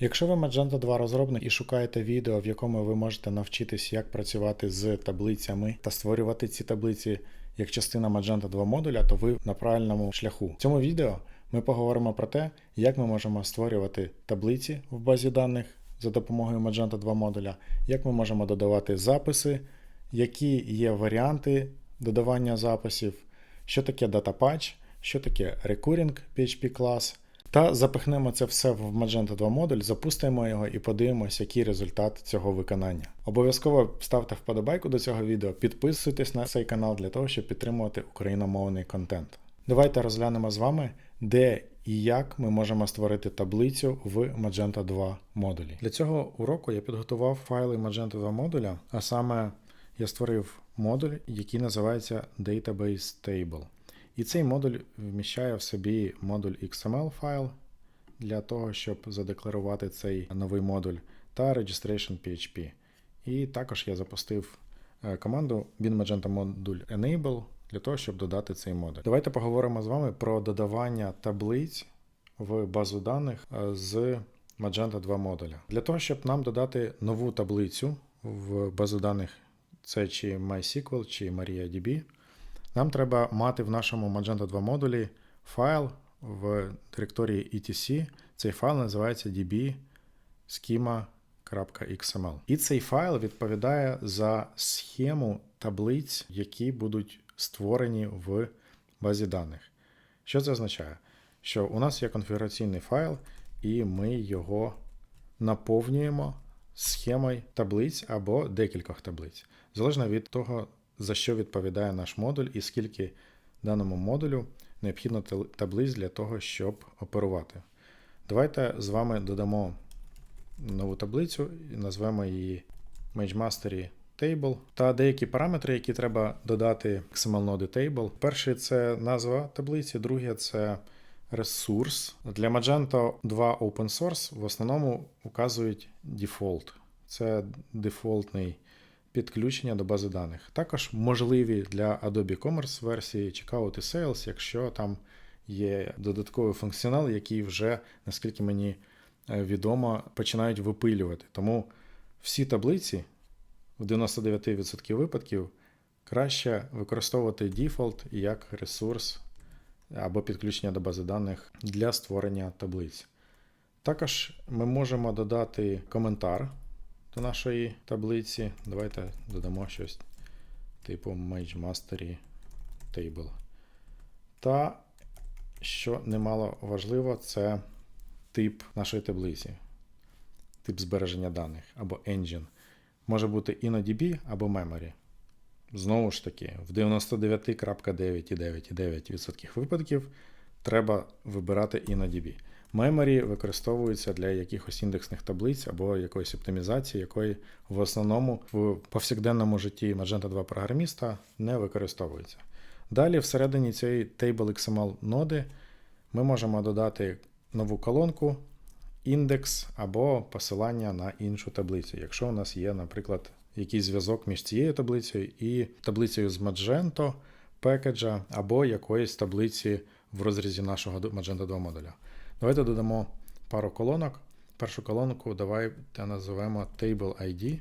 Якщо ви Magento 2 розробник і шукаєте відео, в якому ви можете навчитись, як працювати з таблицями та створювати ці таблиці як частина Magento 2 модуля, то ви на правильному шляху. В цьому відео ми поговоримо про те, як ми можемо створювати таблиці в базі даних за допомогою Magento 2 модуля, як ми можемо додавати записи, які є варіанти додавання записів, що таке Data Patch, що таке Recurring PHP клас. Та запихнемо це все в Magento 2 модуль, запустимо його і подивимося, який результат цього виконання. Обов'язково ставте вподобайку до цього відео, підписуйтесь на цей канал для того, щоб підтримувати україномовний контент. Давайте розглянемо з вами, де і як ми можемо створити таблицю в Magento 2 модулі. Для цього уроку я підготував файли Magento 2 модуля, а саме я створив модуль, який називається Database Table. І цей модуль вміщає в собі модуль XML файл для того, щоб задекларувати цей новий модуль, та Registration PHP. І також я запустив е, команду bin модуль Enable для того, щоб додати цей модуль. Давайте поговоримо з вами про додавання таблиць в базу даних е, з Magento 2 модуля. Для того, щоб нам додати нову таблицю в базу даних, це чи MySQL, чи MariaDB, нам треба мати в нашому Magento 2 модулі файл в директорії etc. Цей файл називається db-schema.xml. І цей файл відповідає за схему таблиць, які будуть створені в базі даних. Що це означає? Що у нас є конфігураційний файл, і ми його наповнюємо схемою таблиць або декількох таблиць, залежно від того, за що відповідає наш модуль і скільки даному модулю необхідно таблиць для того, щоб оперувати. Давайте з вами додамо нову таблицю і назвемо її MageMastery Table та деякі параметри, які треба додати XML ноди Table. Перший це назва таблиці, другий це ресурс. Для Magento 2 Open Source в основному указують default. Це дефолтний підключення до бази даних. Також можливі для Adobe Commerce версії Checkout і Sales, якщо там є додатковий функціонал, який вже, наскільки мені відомо, починають випилювати. Тому всі таблиці в 99% випадків краще використовувати default як ресурс або підключення до бази даних для створення таблиць. Також ми можемо додати коментар до нашої таблиці. Давайте додамо щось типу MageMastery Table. Та, що немало важливо, це тип нашої таблиці, тип збереження даних або engine. Може бути InnoDB або Memory. Знову ж таки, в 99.9,9% випадків треба вибирати InnoDB. Memory використовується для якихось індексних таблиць або якоїсь оптимізації, якої в основному в повсякденному житті Magento 2 програміста не використовується. Далі, всередині цієї Table.xml ноди ми можемо додати нову колонку, індекс або посилання на іншу таблицю. Якщо у нас є, наприклад, якийсь зв'язок між цією таблицею і таблицею з Magento, пекеджа або якоїсь таблиці в розрізі нашого Magento 2 модуля. Давайте додамо пару колонок. Першу колонку давайте називаємо Table ID,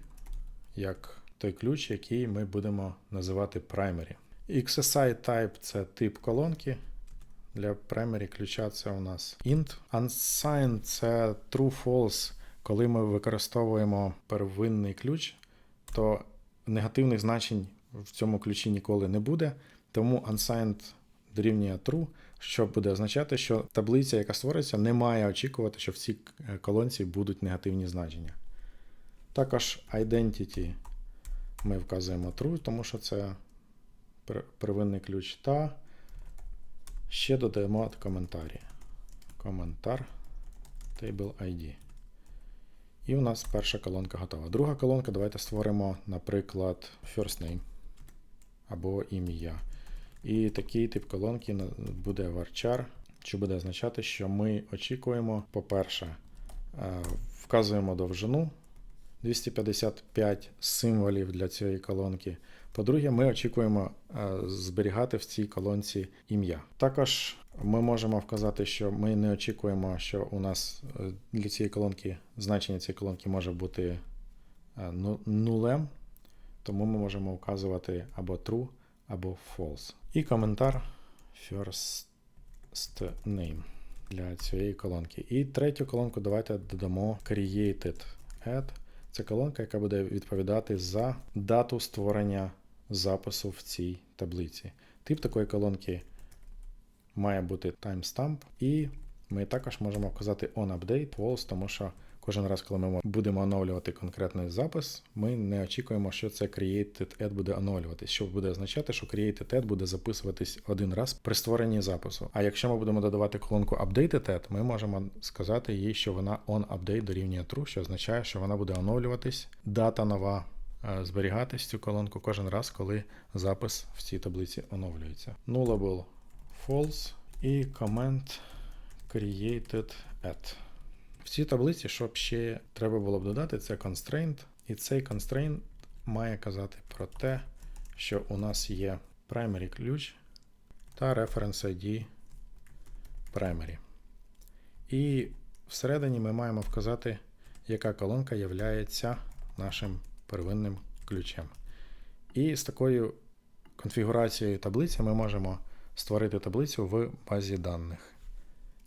як той ключ, який ми будемо називати primary. XSI type це тип колонки. Для primary ключа це у нас int. Unsigned це true-false. Коли ми використовуємо первинний ключ, то негативних значень в цьому ключі ніколи не буде. Тому unsigned дорівнює true, що буде означати, що таблиця, яка створиться, не має очікувати, що в цій колонці будуть негативні значення. Також identity ми вказуємо true, тому що це первинний ключ. Та ще додаємо коментарі. Коментар table ID. І у нас перша колонка готова. Друга колонка, давайте створимо, наприклад, first name або ім'я. І такий тип колонки буде varchar, що буде означати, що ми очікуємо, по-перше, вказуємо довжину 255 символів для цієї колонки. По-друге, ми очікуємо е, зберігати в цій колонці ім'я. Також ми можемо вказати, що ми не очікуємо, що у нас е, для цієї колонки значення цієї колонки може бути е, ну- нулем, тому ми можемо вказувати або true, або false. І коментар first name для цієї колонки. І третю колонку давайте додамо created add. Це колонка, яка буде відповідати за дату створення запису в цій таблиці. Тип такої колонки має бути timestamp, і ми також можемо вказати onUpdate false, тому що кожен раз, коли ми будемо оновлювати конкретний запис, ми не очікуємо, що це created add буде оновлюватись, що буде означати, що created add буде записуватись один раз при створенні запису. А якщо ми будемо додавати колонку updated add, ми можемо сказати їй, що вона onUpdate дорівнює true, що означає, що вона буде оновлюватись, дата нова е, зберігатись цю колонку кожен раз, коли запис в цій таблиці оновлюється. Nullable false і comment created add. В цій таблиці, що б ще треба було б додати, це constraint. І цей constraint має казати про те, що у нас є primary ключ та reference ID primary. І всередині ми маємо вказати, яка колонка є нашим первинним ключем. І з такою конфігурацією таблиці ми можемо створити таблицю в базі даних.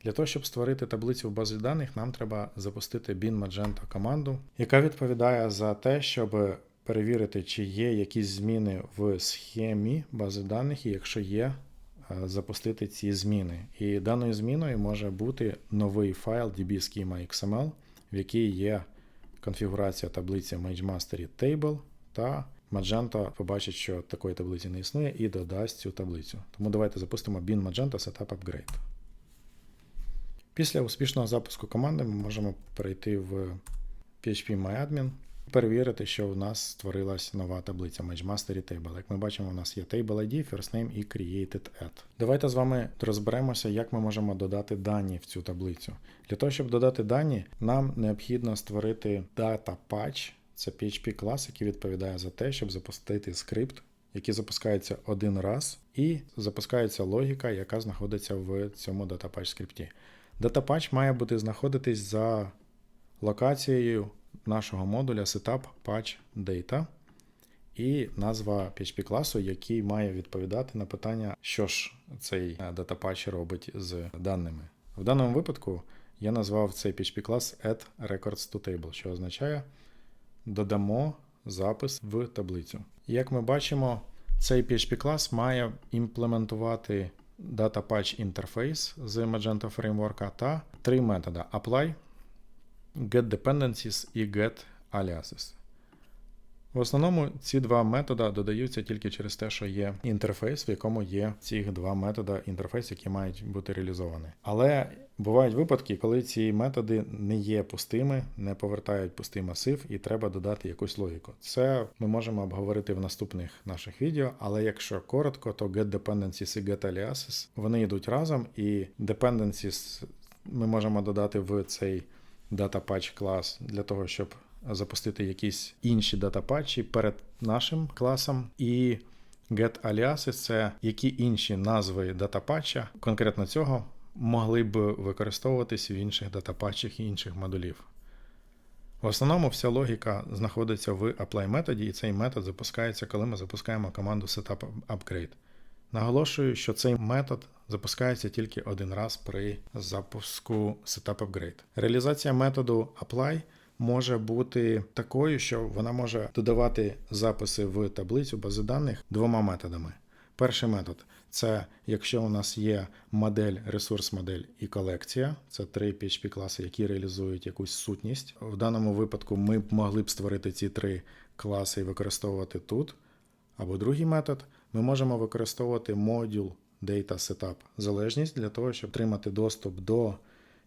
Для того, щоб створити таблицю в базі даних, нам треба запустити bin Magento команду, яка відповідає за те, щоб перевірити, чи є якісь зміни в схемі бази даних, і якщо є, е, запустити ці зміни. І даною зміною може бути новий файл dbschema.xml, в якій є конфігурація таблиці MageMaster Table, та Magento побачить, що такої таблиці не існує, і додасть цю таблицю. Тому давайте запустимо bin Magento Setup Upgrade. Після успішного запуску команди ми можемо перейти в PHP MyAdmin і перевірити, що у нас створилась нова таблиця MageMaster Table. Як ми бачимо, у нас є Table ID, First Name і Created Add. Давайте з вами розберемося, як ми можемо додати дані в цю таблицю. Для того, щоб додати дані, нам необхідно створити data patch. Це PHP клас, який відповідає за те, щоб запустити скрипт, який запускається один раз, і запускається логіка, яка знаходиться в цьому datapatch скрипті. Datapatch має бути знаходитись за локацією нашого модуля setup patch data і назва PHP класу, який має відповідати на питання, що ж цей datapatch робить з даними. В даному випадку я назвав цей PHP клас add records to table, що означає додамо запис в таблицю. Як ми бачимо, цей PHP клас має імплементувати Data Patch Interface з Magento Framework та три методи apply, getDependencies і getAliases. В основному ці два методи додаються тільки через те, що є інтерфейс, в якому є ці два методи інтерфейс, які мають бути реалізовані. Але бувають випадки, коли ці методи не є пустими, не повертають пустий масив, і треба додати якусь логіку. Це ми можемо обговорити в наступних наших відео, але якщо коротко, то getDependencies і getAliases вони йдуть разом, і dependencies ми можемо додати в цей DataPatch клас для того, щоб запустити якісь інші датапатчі перед нашим класом. І getAliases – це які інші назви датапатча, конкретно цього, могли б використовуватись в інших датапатчах і інших модулів. В основному вся логіка знаходиться в apply методі, і цей метод запускається, коли ми запускаємо команду setup upgrade. Наголошую, що цей метод запускається тільки один раз при запуску setup upgrade. Реалізація методу apply може бути такою, що вона може додавати записи в таблицю бази даних двома методами. Перший метод це якщо у нас є модель, ресурс-модель і колекція, це три PHP класи, які реалізують якусь сутність. В даному випадку ми б могли б створити ці три класи і використовувати тут. Або другий метод, ми можемо використовувати модуль Data Setup залежність для того, щоб отримати доступ до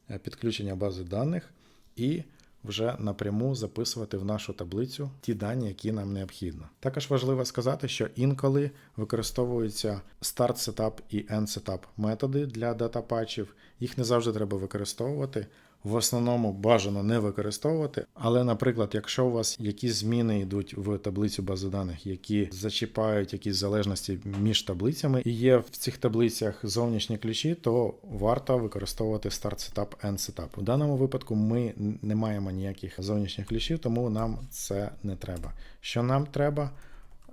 е, підключення бази даних і вже напряму записувати в нашу таблицю ті дані, які нам необхідно. Також важливо сказати, що інколи використовуються start setup і end setup методи для датапатчів. Їх не завжди треба використовувати. В основному бажано не використовувати. Але, наприклад, якщо у вас якісь зміни йдуть в таблицю бази даних, які зачіпають якісь залежності між таблицями, і є в цих таблицях зовнішні ключі, то варто використовувати Start Setup End Setup. У даному випадку ми не маємо ніяких зовнішніх ключів, тому нам це не треба. Що нам треба?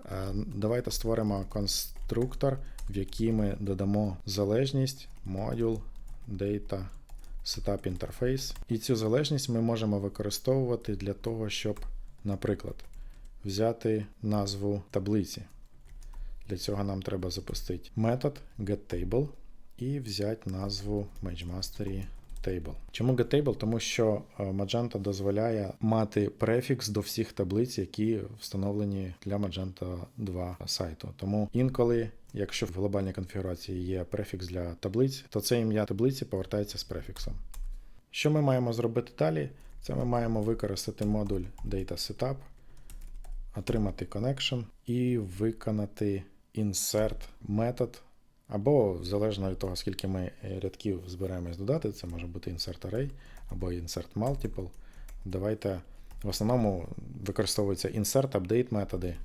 Е, Давайте створимо конструктор, в який ми додамо залежність module data setup interface. І цю залежність ми можемо використовувати для того, щоб, наприклад, взяти назву таблиці. Для цього нам треба запустити метод getTable і взяти назву MageMastery Table. Чому getTable? Тому що е, Magento дозволяє мати префікс до всіх таблиць, які встановлені для Magento 2 сайту. Тому інколи, якщо в глобальній конфігурації є префікс для таблиць, то це ім'я таблиці повертається з префіксом. Що ми маємо зробити далі? Це ми маємо використати модуль Data Setup, отримати connection і виконати insert метод. Або залежно від того, скільки ми рядків збираємось додати, це може бути insert array або insert multiple. Давайте в основному використовуються insert, update методи,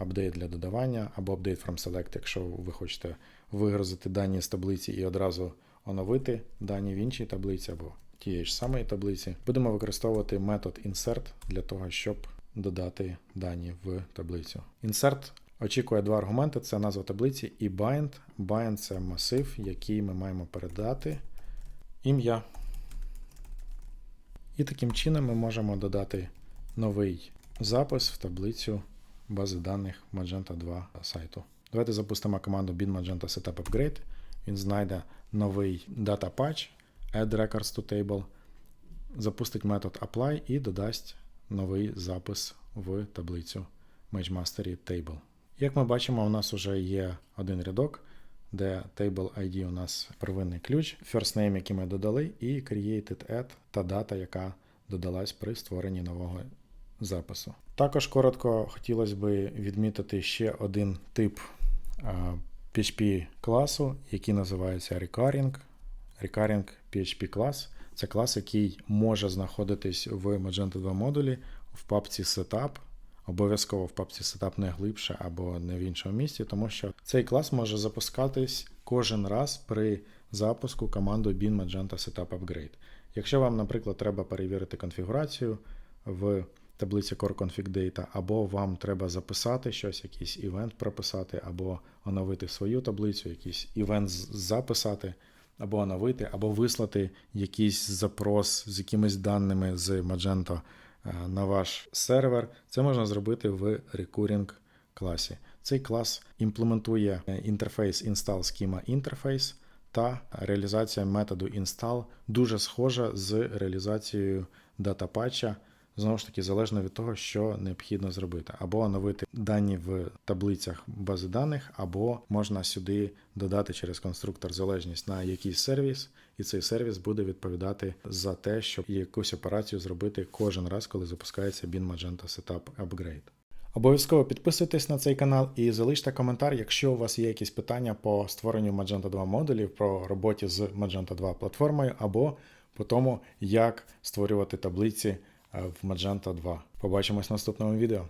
update для додавання, або update from select, якщо ви хочете вигрузити дані з таблиці і одразу оновити дані в іншій таблиці або тієї ж самої таблиці. Будемо використовувати метод insert для того, щоб додати дані в таблицю. Insert очікує два аргументи: це назва таблиці і bind. Bind це масив, який ми маємо передати ім'я. І таким чином ми можемо додати новий запис в таблицю бази даних Magento 2 сайту. Давайте запустимо команду bin Magento Setup Upgrade. Він знайде новий data patch, add records to table, запустить метод apply і додасть новий запис в таблицю MageMastery Table. Як ми бачимо, у нас вже є один рядок, де table ID у нас первинний ключ, first name, який ми додали, і created add та дата, яка додалась при створенні нового запису. Також коротко хотілося б відмітити ще один тип PHP класу, який називається Recurring. Recurring PHP клас це клас, який може знаходитись в Magento 2 модулі в папці Setup. Обов'язково в папці Setup не глибше або не в іншому місці, тому що цей клас може запускатись кожен раз при запуску команду bin Magento Setup Upgrade. Якщо вам, наприклад, треба перевірити конфігурацію в таблиці Core Config Data, або вам треба записати щось, якийсь івент прописати, або оновити свою таблицю, якийсь івент записати, або оновити, або вислати якийсь запрос з якимись даними з Magento на ваш сервер, це можна зробити в Recurring класі. Цей клас імплементує інтерфейс install schema interface та реалізація методу install дуже схожа з реалізацією датапатча, знову ж таки, залежно від того, що необхідно зробити. Або оновити дані в таблицях бази даних, або можна сюди додати через конструктор залежність на якийсь сервіс, і цей сервіс буде відповідати за те, щоб якусь операцію зробити кожен раз, коли запускається bin Magento Setup Upgrade. Обов'язково підписуйтесь на цей канал і залиште коментар, якщо у вас є якісь питання по створенню Magento 2 модулів, про роботі з Magento 2 платформою, або по тому, як створювати таблиці в Magento 2. Побачимось в наступному відео.